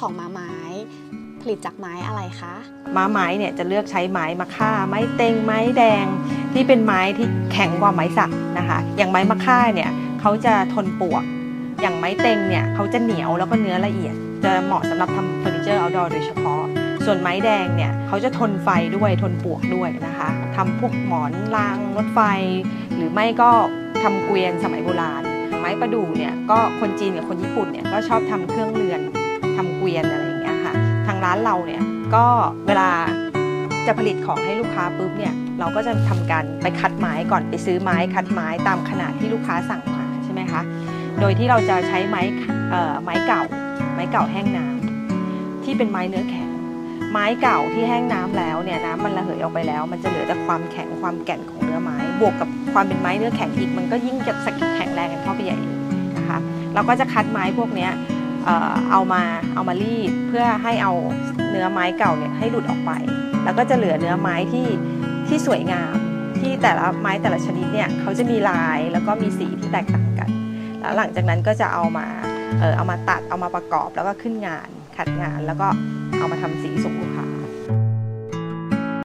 ของม้าไม้ ผลิตจากไม้อะไรคะม้าไม้เนี่ยจะเลือกใช้ไม้มะค่า ไม้เต็งไม้แดง ที่เป็นไม้ที่แข็งกว่าไม้สักนะคะ อย่างไม้มะค่าเนี่ยเขาจะทนปวก อย่างไม้เต็งเนี่ยเขาจะเหนียวแล้วก็เนื้อละเอียด จะเหมาะสำหรับทำเฟอร์นิเจอร์เอาดอร์โดยเฉพาะ ส่วนไม้แดงเนี่ยเขาจะทนไฟด้วยทนปวกด้วยนะคะทำพวกหมอนรางรถไฟ หรือไม่ก็ทำเกวียนสมัยโบราณ ไม้ประดู่เนี่ยก็คนจีนกับคนญี่ปุ่นเนี่ยก็ชอบทำเครื่องเรือน ทำเกวียนอะไรอย่างเงี้ยค่ะ ทางร้านเราเนี่ยก็เวลาจะผลิตของให้ลูกค้าปุ๊บเนี่ยเราก็จะทำการไปคัดไม้ก่อนไปซื้อไม้คัดไม้ตามขนาดที่ลูกค้าสั่งมาใช่ไหมคะโดยที่เราจะใช้ไม้เอ่อไม้เก่า ไม้เก่าแห้งน้ำที่เป็นไม้เนื้อแข็ง ไม้เก่าที่แห้งน้ำแล้วเนี่ยน้ำมันระเหยออกไปแล้ว มันจะเหลือแต่ความแข็งความแก่นของเนื้อไม้ บวกกับความเป็นไม้เนื้อแข็งอีก มันก็ยิ่งจะสกแข็งแรงกันเข้าไปใหญ่นะคะเราก็จะคัดไม้พวกเนี้ย เอามาเอามารีดเพื่อให้เอาเนื้อไม้เก่าเนี่ยให้หลุดออกไป แล้วก็จะเหลือเนื้อไม้ที่ที่สวยงาม ที่แต่ละไม้แต่ละชนิดเนี่ยเขาจะมีลายแล้วก็มีสีที่แตกต่างกัน แล้วหลังจากนั้นก็จะเอามาเออเอามาตัดเอามาประกอบแล้วก็ขึ้นงานขัดงานแล้วก็เอามาทำสีสมบูร